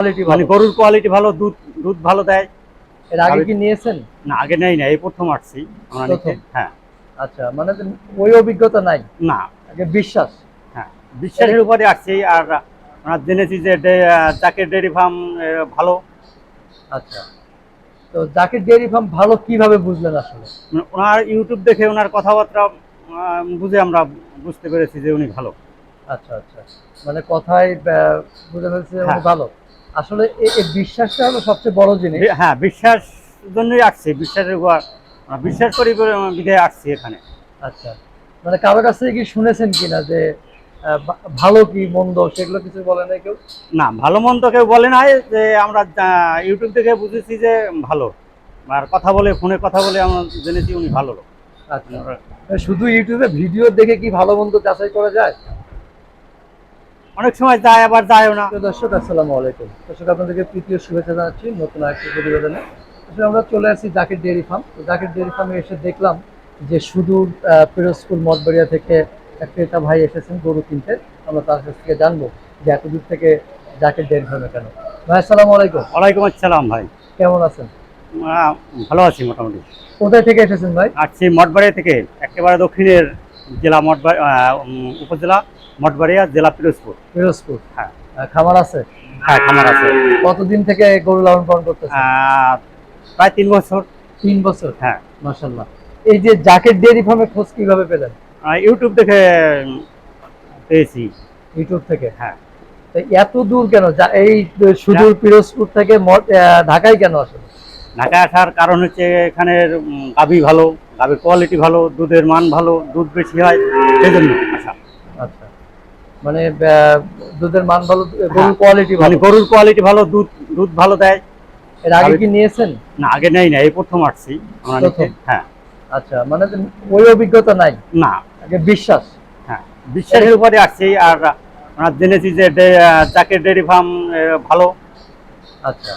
Quality মানে গরুর quality ভালো দুধ দুধ ভালো দেয়। এর আগে কি নিয়েছেন? না আগে নেই না এই প্রথম আসছি? হ্যাঁ। আচ্ছা মানে ওই অভিজ্ঞতা নাই? না। আগে বিশ্বাস। হ্যাঁ বিশ্বাসের উপরে আসছি আর জেনেছি যে চাকের ডেয়ারি ফার্ম ভালো। আচ্ছা তো জাকির ডেয়ারি ফার্ম ভালো কীভাবে বুঝলেন আসলে? মানে ওনার ইউটিউব দেখে ওনার কথাবার্তা বুঝে আমরা বুঝতে পেরেছি যে উনি ভালো। আচ্ছা আচ্ছা মানে কথায় বুঝে ফেলছে উনি হ্যাঁ। ভালো। আসলে এই বিশ্বাসটা হলো সবচেয়ে বড় জিনিস। হ্যাঁ বিশ্বাস জন্যই আসছি বিশ্বাসের উপর বিশ্বাস করি বিধায় আসছি এখানে। আচ্ছা মানে কারোর কাছ থেকে কি শুনেছেন কিনা যে ভালো কি মন্দ সেগুলো কিছু বলে নাই কেউ? না ভালো মন্দ কেউ বলে নাই যে আমরা ইউটিউব থেকে বুঝেছি যে ভালো। আর কথা বলে ফোনে কথা বলে আমরা জেনেছি উনি ভালো লোক। আচ্ছা শুধু ইউটিউবে ভিডিও দেখে কি ভালো মন্দ যাচাই করা যায়? অনেক সময় যায় আবার যায়ও না। দর্শক আসসালামু আলাইকুম। দর্শক আপনাদেরকে তৃতীয় শুভেচ্ছা জানাচ্ছি নতুন আরেকটি প্রতিবেদনে। আসলে আমরা চলে আসছি জাকির ডেয়ারি ফার্ম। তো জাকির ডেয়ারি ফার্মে এসে দেখলাম যে সুদূর পিরোজপুর মঠবাড়িয়া থেকে এক ক্রেতা ভাই এসেছেন গরু কিনতে। আমরা তার কাছ থেকে জানব যে এত দূর থেকে জাকির ডেয়ারি ফার্মে কেন। ভাই আসসালামু আলাইকুম। ওয়ালাইকুম আসসালাম ভাই। কেমন আছেন? ভালো আছি মোটামুটি। কোথায় থেকে এসেছেন ভাই? আসছি মঠবাড়ি থেকে একেবারে দক্ষিণের জেলা মঠবাড়ি উপজেলা। মঠবাড়িয়া জেলা পিরোজপুর। পিরোজপুর? হ্যাঁ। খামার আছে? হ্যাঁ খামার আছে। কতদিন থেকে গরু লালন পালন করতেছেন? আহ, প্রায় তিন বছর। তিন বছর? হ্যাঁ। মাশাল্লাহ এই যে জাকের ডেয়ারি ফার্মে খোঁজ কীভাবে পেলেন? ইউটিউব দেখে পেয়েছি। ইউটিউব থেকে? হ্যাঁ। এত দূর কেন? এই সুদূর পিরোজপুর থেকে ঢাকায় কেন আসলে ঢাকায় আসার কারণ হচ্ছে এখানের গাভী ভালো গাভীর কোয়ালিটি ভালো দুধের মান ভালো দুধ বেশি হয় সেই জন্য আসা আচ্ছা। মানে দুধের মান ভালো গরুর হ্যাঁ। কোয়ালিটি মানে ভালো গরুর কোয়ালিটি ভালো দুধ দুধ ভালো দেয়। এর আগে কি নিয়েছেন? না আগে নেই না এই প্রথম আসছি হ্যাঁ। আচ্ছা মানে ওই অভিজ্ঞতা নাই? না। আগে বিশ্বাস? হ্যাঁ বিশ্বাসের উপরে আসছি আর আমরা জেনেছি যে চাকের ডেয়ারি ফার্ম ভালো। আচ্ছা।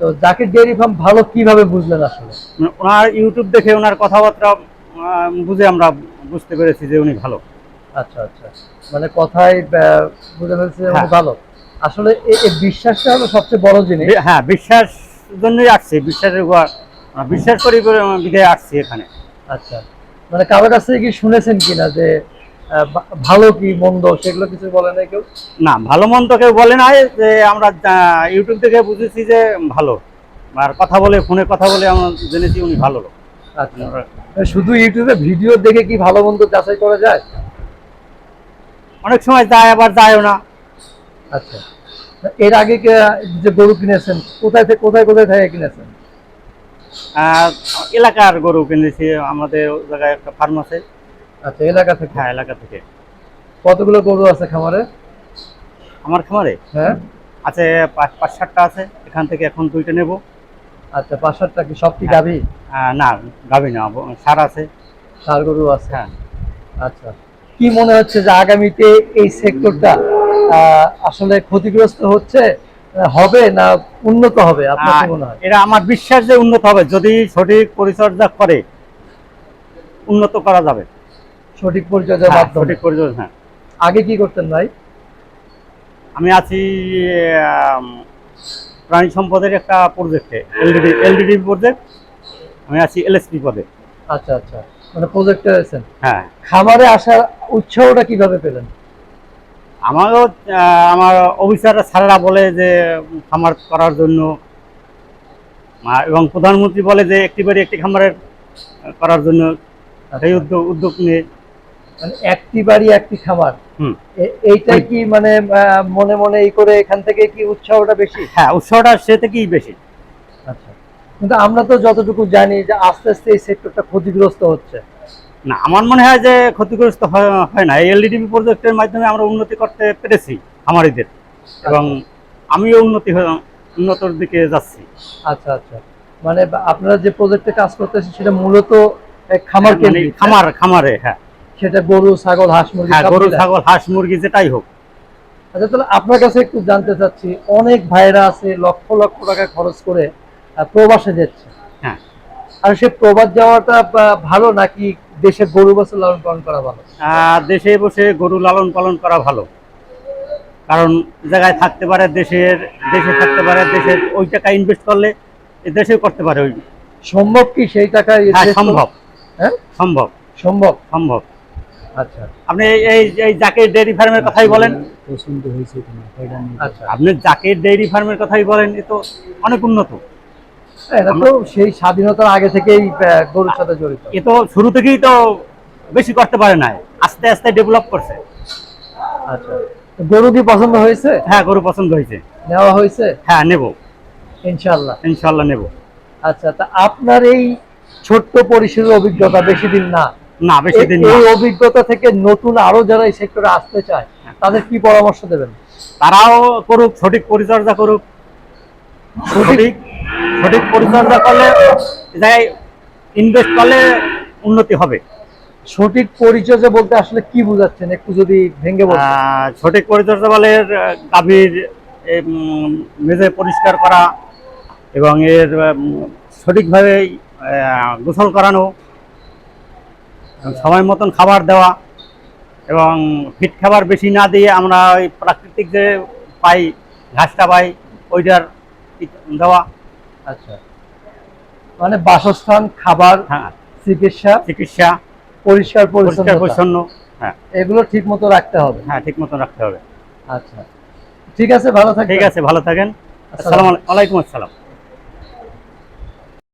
তো জাকির ডেয়ারি ফার্ম ভালো কীভাবে বুঝলেন আসলে? মানে ওনার ইউটিউব দেখে ওনার কথাবার্তা বুঝে আমরা বুঝতে পেরেছি যে উনি ভালো। আচ্ছা আচ্ছা। মানে কথায় বুঝে ফেলছে হ্যাঁ। ভালো। আসলে এই বিশ্বাসটা হলো সবচেয়ে বড় জিনিস। হ্যাঁ বিশ্বাস জন্যই আসছি বিশ্বাসের উপর বিশ্বাস করি বিধায় আসছি এখানে। আচ্ছা। মানে কারোর কাছ থেকে কি শুনেছেন কিনা যে ভালো কি মন্দ সেগুলো কিছু বলে নাই কেউ? না ভালো মন্দ কেউ বলে নাই যে আমরা ইউটিউব থেকে বুঝেছি যে ভালো। আর কথা বলে ফোনে কথা বলে আমরা জেনেছি উনি ভালো লোক। আচ্ছা। শুধু ইউটিউবে ভিডিও দেখে কি ভালো মন্দ যাচাই করা যায়? অনেক সময় যায় আবার যায়ও না। আচ্ছা। এর আগে যে গরু কিনেছেন কোথায় থেকে কোথায় কোথায় থেকে কিনেছেন? এলাকার গরু কিনেছি আমাদের জায়গায় একটা ফার্ম আছে। আচ্ছা এলাকা থেকে? হ্যাঁ এলাকা থেকে। কতগুলো গরু আছে খামারে? আমার খামারে? হ্যাঁ। আছে পাঁচ পাঁচ সাতটা আছে। এখান থেকে এখন দুইটা নেব। আচ্ছা পাঁচ সাতটা কি সব কি হ্যাঁ। গাভী না গাবি না সার আছে। সার গরু আছে। হ্যাঁ। আচ্ছা। কি মনে হচ্ছে যে আগামীতে এই সেক্টরটা আসলে ক্ষতিগ্রস্ত হচ্ছে হবে না উন্নত হবে? আপনার মনে হয়? এটা আমার বিশ্বাস যে উন্নত হবে। যদি সঠিক পরিচর্যা করে উন্নত করা যাবে। সঠিক পরিচর্যার হ্যাঁ, সঠিক পরিচর্যা হ্যাঁ। আগে কি করতেন ভাই? আমি আছি প্রাণী সম্পদের একটা প্রজেক্টে এলডিডি এলডিডি প্রজেক্ট আমি আছি এলএসপি পদে। আচ্ছা আচ্ছা। মানে প্রজেক্টে আছেন হ্যাঁ। খামারে আসার উৎসাহটা কীভাবে পেলেন? আমারও আমার অফিসার স্যারেরা বলে যে খামার করার জন্য এবং প্রধানমন্ত্রী বলে যে একটি বাড়ি একটি খামারের করার জন্য সেই উদ্যোগ উদ্যোগ নিয়ে। মানে একটি বাড়ি একটি খামার। হুম। এইটাই কি মানে মনে মনে এই করে এখান থেকে কি উৎসাহটা বেশি? হ্যাঁ উৎসাহটা সে থেকেই বেশি। আচ্ছা কিন্তু আমরা তো যতটুকু জানি যে আস্তে আস্তে এই সেক্টরটা ক্ষতিগ্রস্ত হচ্ছে। না আমার মনে হয় যে ক্ষতিগ্রস্ত হয় হয় না। এই এলডিডিপি প্রজেক্টের মাধ্যমে আমরা উন্নতি করতে পেরেছি আমারিদের এবং আমিও উন্নতি উন্নতর দিকে যাচ্ছি। আচ্ছা আচ্ছা। মানে আপনারা যে প্রজেক্টে কাজ করতেছেন সেটা মূলত খামার মানে কেন্দ্রিক খামার খামারে হ্যাঁ। সেটা গরু ছাগল হাঁস মুরগি হ্যাঁ গরু ছাগল হাঁস মুরগি যেটাই হোক। আচ্ছা তাহলে আপনার কাছে একটু জানতে চাচ্ছি অনেক ভাইরা আছে লক্ষ লক্ষ টাকা খরচ করে প্রবাসে যাচ্ছে। হ্যাঁ। আর সে প্রবাস যাওয়াটা ভালো নাকি দেশে গরু বাছুর লালন পালন করা ভালো? আহ, দেশে বসে গরু লালন পালন করা ভালো। কারণ জায়গায় থাকতে পারে দেশের দেশে থাকতে পারে দেশের ওই টাকা ইনভেস্ট করলে এ দেশেও করতে পারে ওই। সম্ভব কি সেই টাকা হ্যাঁ? সম্ভব। হ্যাঁ? সম্ভব। সম্ভব? সম্ভব। আচ্ছা। আপনি এই- এই জাকের ডেয়ারি ফার্মের কথাই বলেন। পছন্দ হয়েছে কিনা আচ্ছা। আপনি জাকের ডেয়ারি ফার্মের কথাই বলেন এ তো অনেক উন্নত। এটা তো সেই স্বাধীনতার আগে থেকেই গরুর সাথে জড়িত। এ তো শুরু থেকেই তো বেশি করতে পারে না আস্তে আস্তে ডেভেলপ করছে। আচ্ছা গরু কি পছন্দ হয়েছে? হ্যাঁ গরু পছন্দ হয়েছে। নেওয়া হয়েছে? হ্যাঁ নেব। ইনশাল্লাহ ইনশাল্লাহ নেব। আচ্ছা তা আপনার এই ছোট্ট পরিসরের অভিজ্ঞতা বেশি দিন না? না বেশি দিন এই অভিজ্ঞতা থেকে নতুন আরও যারা এই সেক্টরে আসতে চায় তাদের কি পরামর্শ দেবেন? তারাও করুক সঠিক পরিচর্যা করুক। সঠিক সঠিক পরিচর্যা করলে জায়গায় ইনভেস্ট করলে উন্নতি হবে। সঠিক পরিচর্যা বলতে আসলে কি বুঝাচ্ছেন? একটু যদি ভেঙে বলতেন। আহ, সঠিক পরিচর্যা বলে গাভীর মেজে পরিষ্কার করা এবং এর সঠিকভাবে গোসল করানো সময় মতন খাবার দেওয়া এবং ফিট খাবার বেশি না দিয়ে আমরা ওই প্রাকৃতিক যে পাই ঘাসটা পাই ওইটার দেওয়া। আচ্ছা। মানে বাসস্থান খাবার হ্যাঁ। চিকিৎসা চিকিৎসা পরিষ্কার পরিচ্ছন্ন হ্যাঁ। এগুলো ঠিক মতো রাখতে হবে। হ্যাঁ ঠিক মতো রাখতে হবে। আচ্ছা। ঠিক আছে ভালো থাকেন ঠিক আছে ভালো থাকেন। আসসালামু আলাইকুম। আসসালাম।